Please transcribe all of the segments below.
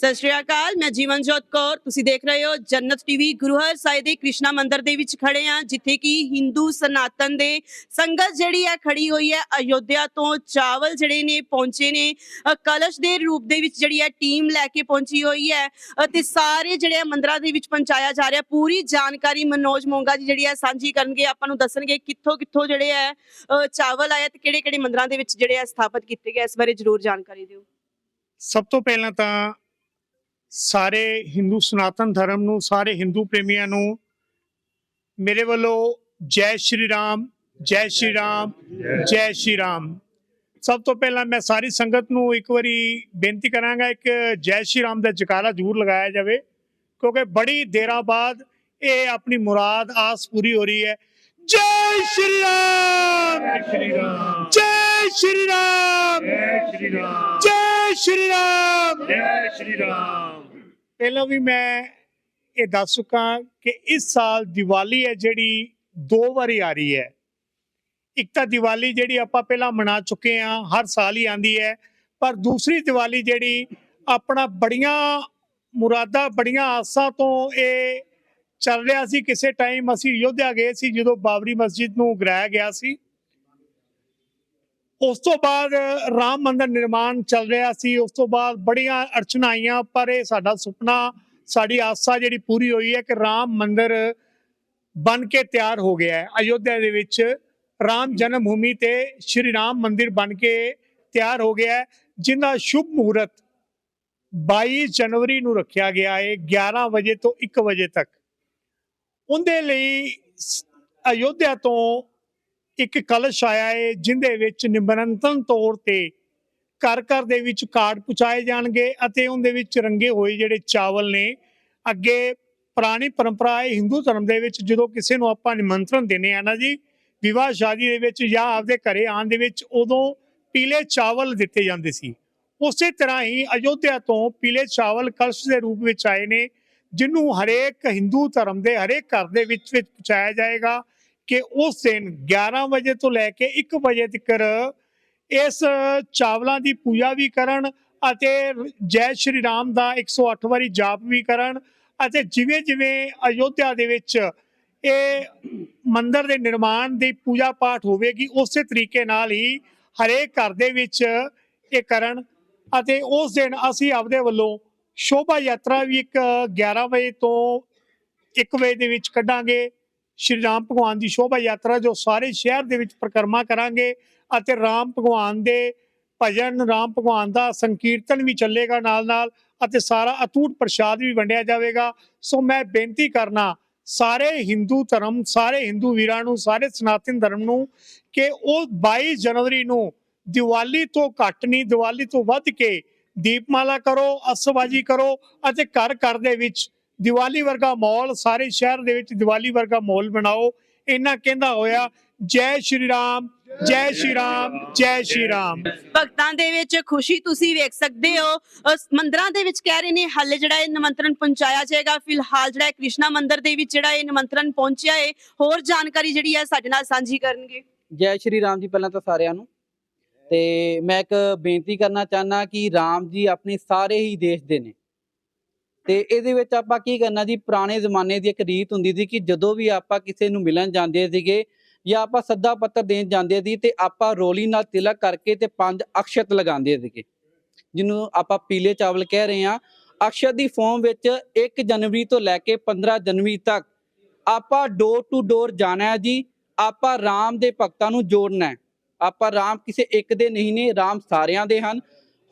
ਸਤਿ ਸ਼੍ਰੀ ਅਕਾਲ, ਮੈਂ ਜੀਵਨਜੋਤ ਕੌਰ। ਤੁਸੀਂ ਦੇਖ ਰਹੇ ਹੋ ਜੰਨਤ ਟੀਵੀ ਗੁਰੂਹਰ ਸਾਹਿਬ ਦੇ ਕ੍ਰਿਸ਼ਨਾ ਮੰਦਿਰ ਦੇ ਵਿੱਚ ਖੜੇ ਆ ਜਿੱਥੇ ਕਿ ਹਿੰਦੂ ਸਨਾਤਨ ਦੇ ਸੰਗਤ ਜਿਹੜੀ ਹੈ ਖੜੀ ਹੋਈ ਹੈ। ਅਯੋਧਿਆ ਤੋਂ ਚਾਵਲ ਜਿਹੜੇ ਨੇ, ਪਹੁੰਚੇ ਨੇ। ਕਲਸ਼ ਦੇ ਰੂਪ ਦੇ ਵਿੱਚ ਜਿਹੜੀ ਹੈ ਟੀਮ ਲੈ ਕੇ ਪਹੁੰਚੀ ਹੋਈ ਹੈ। ਅਤੇ ਸਾਰੇ ਜਿਹੜੇ ਆ ਮੰਦਿਰਾਂ ਦੇ ਵਿੱਚ ਪਹੁੰਚਾਇਆ ਜਾ ਰਿਹਾ। ਪੂਰੀ ਜਾਣਕਾਰੀ ਮਨੋਜ ਮੋਂਗਾ ਜੀ ਜਿਹੜੀ ਹੈ ਸਾਂਝੀ ਕਰਨਗੇ। ਆਪਾਂ ਨੂੰ ਦੱਸਣਗੇ ਕਿੱਥੋਂ ਕਿੱਥੋਂ ਜਿਹੜੇ ਹੈ ਚਾਵਲ ਆਇਆ ਤੇ ਕਿਹੜੇ ਕਿਹੜੇ ਮੰਦਰਾਂ ਦੇ ਵਿੱਚ ਜਿਹੜੇ ਆ ਸਥਾਪਿਤ ਕੀਤੇ ਗਏ ਇਸ ਬਾਰੇ ਜ਼ਰੂਰ ਜਾਣਕਾਰੀ ਦਿਓ। ਸਭ ਤੋਂ ਪਹਿਲਾਂ ਤਾਂ ਸਾਰੇ ਹਿੰਦੂ ਸਨਾਤਨ ਧਰਮ ਨੂੰ ਸਾਰੇ ਹਿੰਦੂ ਪ੍ਰੇਮੀਆਂ ਨੂੰ ਮੇਰੇ ਵੱਲੋਂ ਜੈ ਸ਼੍ਰੀ ਰਾਮ ਜੈ ਸ਼੍ਰੀ ਰਾਮ ਜੈ ਸ਼੍ਰੀ ਰਾਮ। ਸਭ ਤੋਂ ਪਹਿਲਾਂ ਮੈਂ ਸਾਰੀ ਸੰਗਤ ਨੂੰ ਇੱਕ ਵਾਰੀ ਬੇਨਤੀ ਕਰਾਂਗਾ ਇੱਕ ਜੈ ਸ਼੍ਰੀ ਰਾਮ ਦਾ ਜਕਾਰਾ ਜ਼ਰੂਰ ਲਗਾਇਆ ਜਾਵੇ ਕਿਉਂਕਿ ਬੜੀ ਦੇਰਾਂ ਬਾਅਦ ਇਹ ਆਪਣੀ ਮੁਰਾਦ ਆਸ ਪੂਰੀ ਹੋ ਰਹੀ ਹੈ। ਜੈ ਸ਼੍ਰੀ ਰਾਮ! ਜੈ ਸ਼੍ਰੀ ਰਾਮ! ਜੈ ਸ਼੍ਰੀ ਰਾਮ! ਜੈ ਸ਼੍ਰੀ ਰਾਮ! ਜੈ ਸ਼੍ਰੀ ਰਾਮ। ਜੈ ਸ਼੍ਰੀ ਰਾਮ। ਪਹਿਲਾਂ ਵੀ ਮੈਂ ਇਹ ਦੱਸ ਚੁੱਕਾ ਕਿ ਇਸ ਸਾਲ ਦੀਵਾਲੀ ਹੈ ਜਿਹੜੀ ਦੋ ਵਾਰੀ ਆ ਰਹੀ ਹੈ। ਇੱਕ ਤਾਂ ਦੀਵਾਲੀ ਜਿਹੜੀ ਆਪਾਂ ਪਹਿਲਾਂ ਮਨਾ ਚੁੱਕੇ ਆ ਹਰ ਸਾਲ ਹੀ ਆਂਦੀ ਹੈ ਪਰ ਦੂਸਰੀ ਦੀਵਾਲੀ ਜਿਹੜੀ ਆਪਣਾ ਬੜੀਆਂ ਮੁਰਾਦਾਂ ਬੜੀਆਂ ਆਸਾਂ ਤੋਂ ਇਹ ਚੱਲ ਰਿਹਾ ਸੀ। ਕਿਸੇ ਟਾਈਮ ਅਸੀਂ ਯੋਧਿਆ ਗਏ ਸੀ ਜਦੋਂ ਬਾਬਰੀ ਮਸਜਿਦ ਨੂੰ ਗਿਰਾਇਆ ਗਿਆ ਸੀ। ਉਸ ਤੋਂ ਬਾਅਦ ਰਾਮ ਮੰਦਰ ਨਿਰਮਾਣ ਚੱਲ ਰਿਹਾ ਸੀ। ਉਸ ਤੋਂ ਬਾਅਦ ਬੜੀਆਂ ਅੜਚਣਾਂ ਆਈਆਂ, ਪਰ ਇਹ ਸਾਡਾ ਸੁਪਨਾ, ਸਾਡੀ ਆਸਾ ਜਿਹੜੀ ਪੂਰੀ ਹੋਈ ਹੈ ਕਿ ਰਾਮ ਮੰਦਰ ਬਣ ਕੇ ਤਿਆਰ ਹੋ ਗਿਆ ਹੈ। ਅਯੋਧਿਆ ਦੇ ਵਿੱਚ ਰਾਮ ਜਨਮ ਭੂਮੀ ਤੇ ਸ਼੍ਰੀ ਰਾਮ ਮੰਦਿਰ ਬਣ ਕੇ ਤਿਆਰ ਹੋ ਗਿਆ ਹੈ ਜਿੰਦਾ ਸ਼ੁਭ ਮਹੂਰਤ 22 ਜਨਵਰੀ ਨੂੰ ਰੱਖਿਆ ਗਿਆ ਹੈ 11 ਵਜੇ ਤੋਂ 1 ਵਜੇ ਤੱਕ। ਉਹਦੇ ਲਈ ਸ- ਅਯੋਧਿਆ ਤੋਂ ਇੱਕ ਕਲਸ਼ ਆਇਆ ਹੈ ਜਿੰਦੇ ਵਿੱਚ ਨਿਮਰੰਤਨ ਤੌਰ ਤੇ ਘਰ ਘਰ ਦੇ ਵਿੱਚ ਕਾਰਡ ਪਹੁੰਚਾਏ ਜਾਣਗੇ ਅਤੇ ਉਹਦੇ ਵਿੱਚ ਰੰਗੇ ਹੋਏ ਜਿਹੜੇ ਚਾਵਲ ਨੇ, ਅੱਗੇ ਪੁਰਾਣੀ ਪਰੰਪਰਾ ਹੈ ਹਿੰਦੂ ਧਰਮ ਦੇ ਵਿੱਚ, ਜਦੋਂ ਕਿਸੇ ਨੂੰ ਆਪਾਂ ਨਿਮੰਤਰਣ ਦਿੰਦੇ ਆ ਨਾ ਜੀ ਵਿਵਾਹ ਸ਼ਾਦੀ ਦੇ ਵਿੱਚ ਜਾਂ ਆਪਦੇ ਘਰੇ ਆਉਣ ਦੇ ਵਿੱਚ ਉਦੋਂ ਪੀਲੇ ਚਾਵਲ ਦਿੱਤੇ ਜਾਂਦੇ ਸੀ। ਉਸੇ ਤਰ੍ਹਾਂ ਹੀ ਅਯੋਧਿਆ ਤੋਂ ਪੀਲੇ ਚਾਵਲ ਕਲਸ਼ ਦੇ ਰੂਪ ਵਿੱਚ ਆਏ ਨੇ ਜਿਹਨੂੰ ਹਰੇਕ ਹਿੰਦੂ ਧਰਮ ਦੇ ਹਰੇਕ ਘਰ ਦੇ ਵਿੱਚ ਵਿੱਚ ਪਹੁੰਚਾਇਆ ਜਾਏਗਾ। ਕਿ ਉਸ ਦਿਨ 11 ਵਜੇ ਤੋਂ ਲੈ ਕੇ 1 ਵਜੇ ਤੱਕ ਇਸ ਚਾਵਲਾਂ ਦੀ ਪੂਜਾ ਵੀ ਕਰਨ ਅਤੇ ਜੈ ਸ਼੍ਰੀ ਰਾਮ ਦਾ 108 ਵਾਰੀ ਜਾਪ ਵੀ ਕਰਨ ਅਤੇ ਜਿਵੇਂ ਜਿਵੇਂ ਅਯੋਧਿਆ ਦੇ ਵਿੱਚ ਇਹ ਮੰਦਿਰ ਦੇ ਨਿਰਮਾਣ ਦੀ ਪੂਜਾ ਪਾਠ ਹੋਵੇਗੀ, ਉਸੇ ਤਰੀਕੇ ਨਾਲ ਹੀ ਹਰੇਕ ਘਰ ਦੇ ਵਿੱਚ ਇਹ ਕਰਨ ਅਤੇ ਉਸ ਦਿਨ ਅਸੀਂ ਆਪਦੇ ਵੱਲੋਂ ਸ਼ੋਭਾ ਯਾਤਰਾ ਵੀ ਇੱਕ 11 ਵਜੇ ਤੋਂ 1 ਵਜੇ ਦੇ ਵਿੱਚ ਕੱਢਾਂਗੇ। ਸ਼੍ਰੀ ਰਾਮ ਭਗਵਾਨ ਦੀ ਸ਼ੋਭਾ ਯਾਤਰਾ ਜੋ ਸਾਰੇ ਸ਼ਹਿਰ ਦੇ ਵਿੱਚ ਪ੍ਰਕਰਮਾ ਕਰਾਂਗੇ ਅਤੇ ਰਾਮ ਭਗਵਾਨ ਦੇ ਭਜਨ, ਰਾਮ ਭਗਵਾਨ ਦਾ ਸੰਕੀਰਤਨ ਵੀ ਚੱਲੇਗਾ ਨਾਲ ਨਾਲ ਅਤੇ ਸਾਰਾ ਅਤੂਟ ਪ੍ਰਸ਼ਾਦ ਵੀ ਵੰਡਿਆ ਜਾਵੇਗਾ। ਸੋ ਮੈਂ ਬੇਨਤੀ ਕਰਨਾ ਸਾਰੇ ਹਿੰਦੂ ਧਰਮ, ਸਾਰੇ ਹਿੰਦੂ ਵੀਰਾਂ ਨੂੰ, ਸਾਰੇ ਸਨਾਤਨ ਧਰਮ ਨੂੰ ਕਿ ਉਹ 22 ਜਨਵਰੀ ਨੂੰ ਦੀਵਾਲੀ ਤੋਂ ਘੱਟ ਨਹੀਂ, ਦੀਵਾਲੀ ਤੋਂ ਵੱਧ ਕੇ ਦੀਪਮਾਲਾ ਕਰੋ, ਅਸਵਾਜੀ ਕਰੋ ਅਤੇ ਘਰ ਘਰ ਦੇ ਵਿੱਚ ਦੀਵਾਲੀ ਵਰਗਾ ਮਾਹੌਲ ਸਾਰੇ ਸ਼ਹਿਰ ਦੇ ਵਿੱਚ ਦੀਵਾਲੀ ਵਰਗਾ ਮਾਹੌਲ ਬਣਾਓ ਇਹਨਾਂ ਕਹਿੰਦਾ ਹੋਇਆ ਜੈ ਸ਼੍ਰੀ ਰਾਮ ਜੈ ਸ਼੍ਰੀ ਰਾਮ ਜੈ ਸ਼੍ਰੀ ਰਾਮ। ਭਗਤਾਂ ਦੇ ਵਿੱਚ ਖੁਸ਼ੀ ਤੁਸੀਂ ਵੇਖ ਸਕਦੇ ਹੋ। ਮੰਦਿਰਾਂ ਦੇ ਵਿੱਚ ਕਹਿ ਰਹੇ ਨੇ ਹਾਲੇ ਜਿਹੜਾ ਇਹ ਨਿਮੰਤਰਣ ਪਹੁੰਚਾਇਆ ਜਾਏਗਾ ਫਿਲਹਾਲ ਜਿਹੜਾ ਇਹ ਕ੍ਰਿਸ਼ਨਾ ਮੰਦਿਰ ਦੇ ਵਿੱਚ ਜਿਹੜਾ ਇਹ ਨਿਮੰਤਰਣ ਪਹੁੰਚਿਆ ਹੈ ਹੋਰ ਜਾਣਕਾਰੀ ਜਿਹੜੀ ਹੈ ਸਾਡੇ ਨਾਲ ਸਾਂਝੀ ਕਰਨਗੇ। ਜੈ ਸ਼੍ਰੀ ਰਾਮ ਜੀ ਪਹਿਲਾਂ ਤਾਂ ਸਾਰਿਆਂ ਨੂੰ। ਤੇ ਮੈਂ ਇੱਕ ਬੇਨਤੀ ਕਰਨਾ ਚਾਹਨਾ ਕਿ ਰਾਮ ਜੀ ਆਪਣੇ ਸਾਰੇ ਹੀ ਦੇਸ਼ ਦੇ ਨੇ। ਤੇ ਇਹਦੇ ਵਿੱਚ ਆਪਾਂ ਕੀ ਕਰਨਾ ਜੀ? ਪੁਰਾਣੇ ਜ਼ਮਾਨੇ ਦੀ ਇੱਕ ਰੀਤ ਹੁੰਦੀ ਸੀ ਕਿ ਜਦੋਂ ਵੀ ਆਪਾਂ ਕਿਸੇ ਨੂੰ ਮਿਲਣ ਜਾਂਦੇ ਸੀਗੇ ਜਾਂ ਆਪਾਂ ਸੱਦਾ ਪੱਤਰ ਦੇਣ ਜਾਂਦੇ ਸੀ ਤੇ ਆਪਾਂ ਰੋਲੀ ਨਾਲ ਤਿਲਕ ਕਰਕੇ ਤੇ ਪੰਜ ਅਕਸ਼ਤ ਲਗਾਉਂਦੇ ਸੀਗੇ। ਜਿਹਨੂੰ ਆਪਾਂ ਪੀਲੇ ਚਾਵਲ ਕਹਿ ਰਹੇ ਹਾਂ। ਅਕਸ਼ਤ ਦੀ ਫਾਰਮ ਵਿੱਚ 1 ਜਨਵਰੀ ਤੋਂ ਲੈ ਕੇ 15 ਜਨਵਰੀ ਤੱਕ ਆਪਾਂ ਡੋਰ ਟੂ ਡੋਰ ਜਾਣਾ ਹੈ ਜੀ। ਆਪਾਂ ਰਾਮ ਦੇ ਭਗਤਾਂ ਨੂੰ ਜੋੜਨਾ ਹੈ। ਆਪਾਂ ਰਾਮ ਕਿਸੇ ਇੱਕ ਦੇ ਨਹੀਂ ਨੇ, ਰਾਮ ਸਾਰਿਆਂ ਦੇ ਹਨ।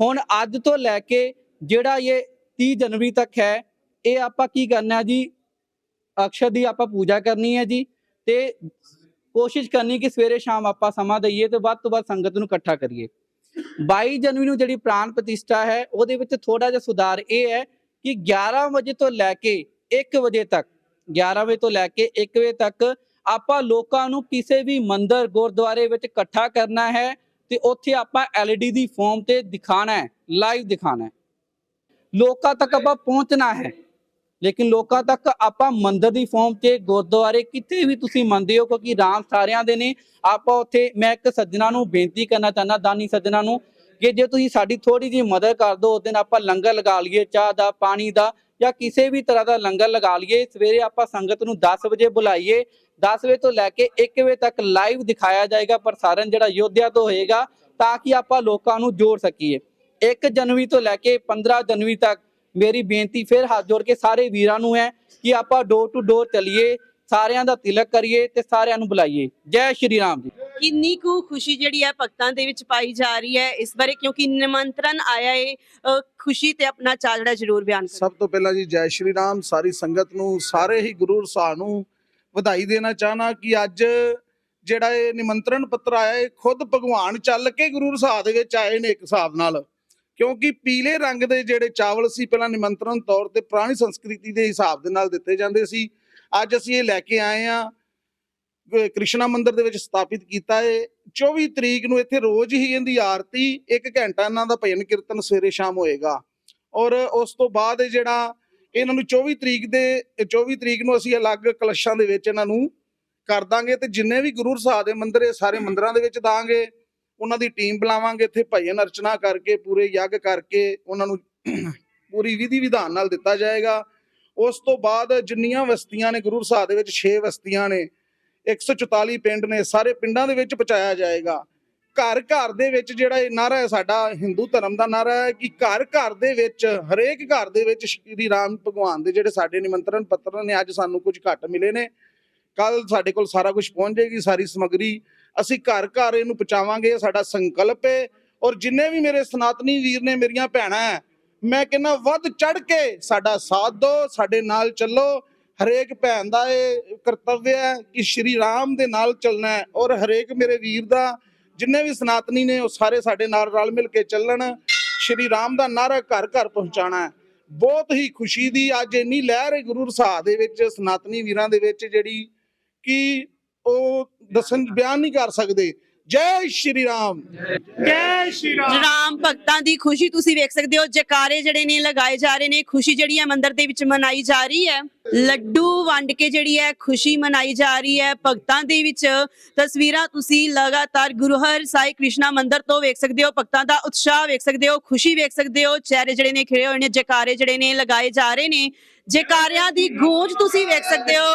ਹੁਣ ਅੱਜ ਤੋਂ ਲੈ ਕੇ ਜਿਹੜਾ ਇਹ 30 ਜਨਵਰੀ ਤੱਕ ਹੈ। ਇਹ ਆਪਾਂ ਕੀ ਕਰਨਾ ਜੀ? ਅਕਸ਼ਰ ਦੀ ਆਪਾਂ ਪੂਜਾ ਕਰਨੀ ਹੈ ਜੀ ਤੇ ਕੋਸ਼ਿਸ਼ ਕਰਨੀ ਕਿ ਸਵੇਰੇ ਸ਼ਾਮ ਆਪਾਂ ਸਮਾਂ ਦਈਏ ਤੇ ਵੱਧ ਤੋਂ ਵੱਧ ਸੰਗਤ ਨੂੰ ਇਕੱਠਾ ਕਰੀਏ। 22 ਜਨਵਰੀ ਨੂੰ ਜਿਹੜੀ ਪ੍ਰਾਣ ਪ੍ਰਤਿਸ਼ਠਾ ਹੈ, ਉਹਦੇ ਵਿੱਚ ਥੋੜਾ ਜਿਹਾ ਸੁਧਾਰ ਇਹ ਹੈ ਕਿ 11 ਵਜੇ ਤੋਂ ਲੈ ਕੇ 1 ਵਜੇ ਤੱਕ 11 ਵਜੇ ਤੋਂ ਲੈ ਕੇ 1 ਵਜੇ ਤੱਕ ਆਪਾਂ ਲੋਕਾਂ ਨੂੰ ਕਿਸੇ ਵੀ ਮੰਦਰ, ਗੁਰਦੁਆਰੇ ਵਿੱਚ ਇਕੱਠਾ ਕਰਨਾ ਹੈ ਤੇ ਉੱਥੇ ਆਪਾਂ LED ਦੀ ਫੋਮ ਤੇ ਦਿਖਾਣਾ ਹੈ ਲਾਈਵ ਦਿਖਾਣਾ ਹੈ। ਲੋਕਾਂ ਤੱਕ ਆਪਾਂ ਪਹੁੰਚਣਾ ਹੈ। ਲੇਕਿਨ ਲੋਕਾਂ ਤੱਕ ਆਪਾਂ ਮੰਦਿਰ ਦੀ ਫਾਰਮ 'ਚ ਗੁਰਦੁਆਰੇ ਕਿਤੇ ਵੀ ਤੁਸੀਂ ਮੰਨਦੇ ਹੋ, ਕਿਉਂਕਿ ਰਾਮ ਸਾਰਿਆਂ ਦੇ ਨੇ। ਆਪਾਂ ਉੱਥੇ, ਮੈਂ ਇੱਕ ਸੱਜਣਾ ਨੂੰ ਬੇਨਤੀ ਕਰਨਾ ਚਾਹੁੰਦਾ, ਦਾਨੀ ਸੱਜਣਾ ਨੂੰ, ਕਿ ਜੇ ਤੁਸੀਂ ਸਾਡੀ ਥੋੜੀ ਜਿਹੀ ਮਦਦ ਕਰ ਦਿਓ, ਉਸ ਦਿਨ ਆਪਾਂ ਲੰਗਰ ਲਗਾ ਲਈਏ, ਚਾਹ ਦਾ, ਪਾਣੀ ਦਾ, ਜਾਂ ਕਿਸੇ ਵੀ ਤਰ੍ਹਾਂ ਦਾ ਲੰਗਰ ਲਗਾ ਲਈਏ। ਸਵੇਰੇ ਆਪਾਂ ਸੰਗਤ ਨੂੰ 10 ਵਜੇ ਬੁਲਾਈਏ। 10 ਵਜੇ ਤੋਂ ਲੈ ਕੇ 1 ਵਜੇ ਤੱਕ ਲਾਈਵ ਦਿਖਾਇਆ ਜਾਏਗਾ, ਪ੍ਰਸਾਰਣ ਜਿਹੜਾ ਯੋਧਿਆ ਤੋਂ ਹੋਏਗਾ, ਤਾਂ ਕਿ ਆਪਾਂ ਲੋਕਾਂ ਨੂੰ ਜੋੜ ਸਕੀਏ। 1 ਜਨਵਰੀ ਤੋਂ ਲੈ ਕੇ 15 ਜਨਵਰੀ ਤੱਕ ਮੇਰੀ ਬੇਨਤੀ ਫਿਰ ਹੱਥ ਜੋੜ ਕੇ ਸਾਰੇ ਵੀਰਾਂ ਨੂੰ ਹੈ ਕਿ ਆਪਾਂ ਡੋਰ ਟੂ ਡੋਰ ਚੱਲੀਏ ਸਾਰਿਆਂ ਦਾ ਤਿਲਕ ਕਰੀਏ ਤੇ ਸਾਰਿਆਂ ਨੂੰ ਬੁਲਾਈਏ। ਜੈ ਸ਼੍ਰੀ ਰਾਮ ਜੀ। ਕਿੰਨੀ ਕੁ ਖੁਸ਼ੀ ਜਿਹੜੀ ਹੈ ਭਗਤਾਂ ਦੇ ਵਿੱਚ ਪਾਈ ਜਾ ਰਹੀ ਹੈ ਇਸ ਬਾਰੇ ਕਿਉਂਕਿ ਨਿਮੰਤਰਣ ਆਇਆ ਹੈ ਅ, ਖੁਸ਼ੀ ਤੇ ਆਪਣਾ ਚਾਅ ਜਿਹੜਾ ਜ਼ਰੂਰ ਬਿਆਨ ਕਰੋ। ਸਭ ਤੋਂ ਪਹਿਲਾਂ ਜੀ ਜੈ ਸ਼੍ਰੀ ਰਾਮ ਸਾਰੀ ਸੰਗਤ ਨੂੰ ਸਾਰੇ ਹੀ ਗੁਰੂ ਸਾਹਿਬ ਨੂੰ ਵਧਾਈ ਦੇਣਾ ਚਾਹਨਾ ਕਿ ਅੱਜ ਜਿਹੜਾ ਇਹ ਨਿਮੰਤਰਣ ਪੱਤਰ ਆਇਆ ਇਹ ਖੁਦ ਭਗਵਾਨ ਚੱਲ ਕੇ ਗੁਰੂ ਸਾਹਿਬ ਦੇ ਵਿੱਚ ਆਏ ਨੇ ਇੱਕ ਹਿਸਾਬ ਨਾਲ। ਕਿਉਂਕਿ ਪੀਲੇ ਰੰਗ ਦੇ ਜਿਹੜੇ ਚਾਵਲ ਸੀ, ਪਹਿਲਾਂ ਨਿਮੰਤਰਣ ਤੌਰ ਤੇ ਪੁਰਾਣੀ ਸੰਸਕ੍ਰਿਤੀ ਦੇ ਹਿਸਾਬ ਦੇ ਨਾਲ ਦਿੱਤੇ ਜਾਂਦੇ ਸੀ। ਅੱਜ ਅਸੀਂ ਇਹ ਲੈ ਕੇ ਆਏ ਆ ਕ੍ਰਿਸ਼ਨਾ ਮੰਦਿਰ ਦੇ ਵਿੱਚ ਸਥਾਪਿਤ ਕੀਤਾ ਹੈ 24 ਤਰੀਕ ਨੂੰ ਇੱਥੇ ਰੋਜ਼ ਹੀ ਇਹਦੀ ਆਰਤੀ 1 ਘੰਟਾ ਇਹਨਾਂ ਦਾ ਭਜਨ ਕੀਰਤਨ ਸਵੇਰੇ ਸ਼ਾਮ ਹੋਏਗਾ। ਔਰ ਉਸ ਤੋਂ ਬਾਅਦ ਇਹ ਜਿਹੜਾ ਇਹਨਾਂ ਨੂੰ 24 ਤਰੀਕ ਦੇ 24 ਤਰੀਕ ਨੂੰ ਅਸੀਂ ਅਲੱਗ ਕਲਸ਼ਾਂ ਦੇ ਵਿੱਚ ਇਹਨਾਂ ਨੂੰ ਕਰ ਦਾਂਗੇ ਤੇ ਜਿੰਨੇ ਵੀ ਗੁਰੂ ਸਾਹਿਬ ਦੇ ਮੰਦਿਰ, ਇਹ ਸਾਰੇ ਮੰਦਿਰਾਂ ਦੇ ਵਿੱਚ ਦਾਂਗੇ। ਉਹਨਾਂ ਦੀ ਟੀਮ ਬੁਲਾਵਾਂਗੇ ਇੱਥੇ ਭਜਨ ਅਰਚਨਾ ਕਰਕੇ, ਪੂਰੇ ਯੱਗ ਕਰਕੇ ਉਹਨਾਂ ਨੂੰ ਪੂਰੀ ਵਿਧੀ ਵਿਧਾਨ ਨਾਲ ਦਿੱਤਾ ਜਾਏਗਾ। ਉਸ ਤੋਂ ਬਾਅਦ ਜਿੰਨੀਆਂ ਵਸਤੀਆਂ ਨੇ, ਗੁਰੂ ਸਾਹਿਬ ਦੇ ਵਿੱਚ 6 ਵਸਤੀਆਂ ਨੇ 144 ਪਿੰਡ ਨੇ, ਸਾਰੇ ਪਿੰਡਾਂ ਦੇ ਵਿੱਚ ਪਹੁੰਚਾਇਆ ਜਾਏਗਾ। ਘਰ ਘਰ ਦੇ ਵਿੱਚ ਜਿਹੜਾ ਇਹ ਨਾਰਾ ਹੈ, ਸਾਡਾ ਹਿੰਦੂ ਧਰਮ ਦਾ ਨਾਰਾ ਹੈ ਕਿ ਘਰ ਘਰ ਦੇ ਵਿੱਚ, ਹਰੇਕ ਘਰ ਦੇ ਵਿੱਚ ਸ਼੍ਰੀ ਰਾਮ ਭਗਵਾਨ ਦੇ ਜਿਹੜੇ ਸਾਡੇ ਨਿਮੰਤਰਣ ਪੱਤਰ ਨੇ, ਅੱਜ ਸਾਨੂੰ ਕੁਝ ਘੱਟ ਮਿਲੇ ਨੇ। ਕੱਲ ਸਾਡੇ ਕੋਲ ਸਾਰਾ ਕੁਝ ਪਹੁੰਚ ਜਾਏਗੀ, ਸਾਰੀ ਸਮੱਗਰੀ ਅਸੀਂ ਘਰ ਘਰ ਇਹਨੂੰ ਪਹੁੰਚਾਵਾਂਗੇ ਸਾਡਾ ਸੰਕਲਪ ਹੈ ਔਰ ਜਿੰਨੇ ਵੀ ਮੇਰੇ ਸਨਾਤਨੀ ਵੀਰ ਨੇ ਮੇਰੀਆਂ ਭੈਣਾਂ ਹੈ ਮੈਂ ਕਹਿੰਦਾ ਵੱਧ ਚੜ ਕੇ ਸਾਡਾ ਸਾਥ ਦਿਓ ਸਾਡੇ ਨਾਲ ਚੱਲੋ। ਹਰੇਕ ਭੈਣ ਦਾ ਇਹ ਕਰਤੱਵ ਹੈ ਕਿ ਸ਼੍ਰੀ ਰਾਮ ਦੇ ਨਾਲ ਚੱਲਣਾ ਹੈ। ਔਰ ਹਰੇਕ ਮੇਰੇ ਵੀਰ ਦਾ, ਜਿੰਨੇ ਵੀ ਸਨਾਤਨੀ ਨੇ, ਉਹ ਸਾਰੇ ਸਾਡੇ ਨਾਲ ਰਲ ਮਿਲ ਕੇ ਚੱਲਣ। ਸ਼੍ਰੀ ਰਾਮ ਦਾ ਨਾਰਾ ਘਰ ਘਰ ਪਹੁੰਚਾਣਾ ਹੈ। ਬਹੁਤ ਹੀ ਖੁਸ਼ੀ ਦੀ ਅੱਜ ਇੰਨੀ ਲਹਿਰ ਹੈ ਗੁਰੂ ਸਾਹਿਬ ਦੇ ਵਿੱਚ, ਸਨਾਤਨੀ ਵੀਰਾਂ ਦੇ ਵਿੱਚ ਜਿਹੜੀ ਕਿ ਉਹ ਦੱਸਣ ਬਿਆਨ ਨਹੀਂ ਕਰ ਸਕਦੇ। ਜੈ ਸ਼੍ਰੀ ਰਾਮ। ਜੈ ਸ਼੍ਰੀ ਰਾਮ। ਰਾਮ। ਭਗਤਾਂ ਦੀ ਖੁਸ਼ੀ ਤੁਸੀਂ ਵੇਖ ਸਕਦੇ ਹੋ। ਜਕਾਰੇ ਜਿਹੜੇ ਨੇ ਲਗਾਏ ਜਾ ਰਹੇ ਨੇ। ਖੁਸ਼ੀ ਜਿਹੜੀ ਹੈ ਮੰਦਿਰ ਦੇ ਵਿੱਚ ਮਨਾਈ ਜਾ ਰਹੀ ਹੈ। ਲੱਡੂ ਵੰਡ ਕੇ ਜਿਹੜੀ ਹੈ ਖੁਸ਼ੀ ਮਨਾਈ ਜਾ ਰਹੀ ਹੈ ਭਗਤਾਂ ਦੇ ਵਿੱਚ। ਤਸਵੀਰਾਂ ਤੁਸੀਂ ਲਗਾਤਾਰ ਗੁਰੂਹਰ ਸਾਈ ਕ੍ਰਿਸ਼ਨਾ ਮੰਦਿਰ ਤੋਂ ਵੇਖ ਸਕਦੇ ਹੋ। ਭਗਤਾਂ ਦਾ ਉਤਸ਼ਾਹ ਵੇਖ ਸਕਦੇ ਹੋ ਖੁਸ਼ੀ ਵੇਖ ਸਕਦੇ ਹੋ। ਚਿਹਰੇ ਜਿਹੜੇ ਨੇ ਖਿੜੇ ਹੋਏ ਨੇ ਜਕਾਰੇ ਜਿਹੜੇ ਨੇ ਲਗਾਏ ਜਾ ਰਹੇ ਨੇ। ਜਕਾਰਿਆਂ ਦੀ ਗੂੰਜ ਤੁਸੀਂ ਵੇਖ ਸਕਦੇ ਹੋ।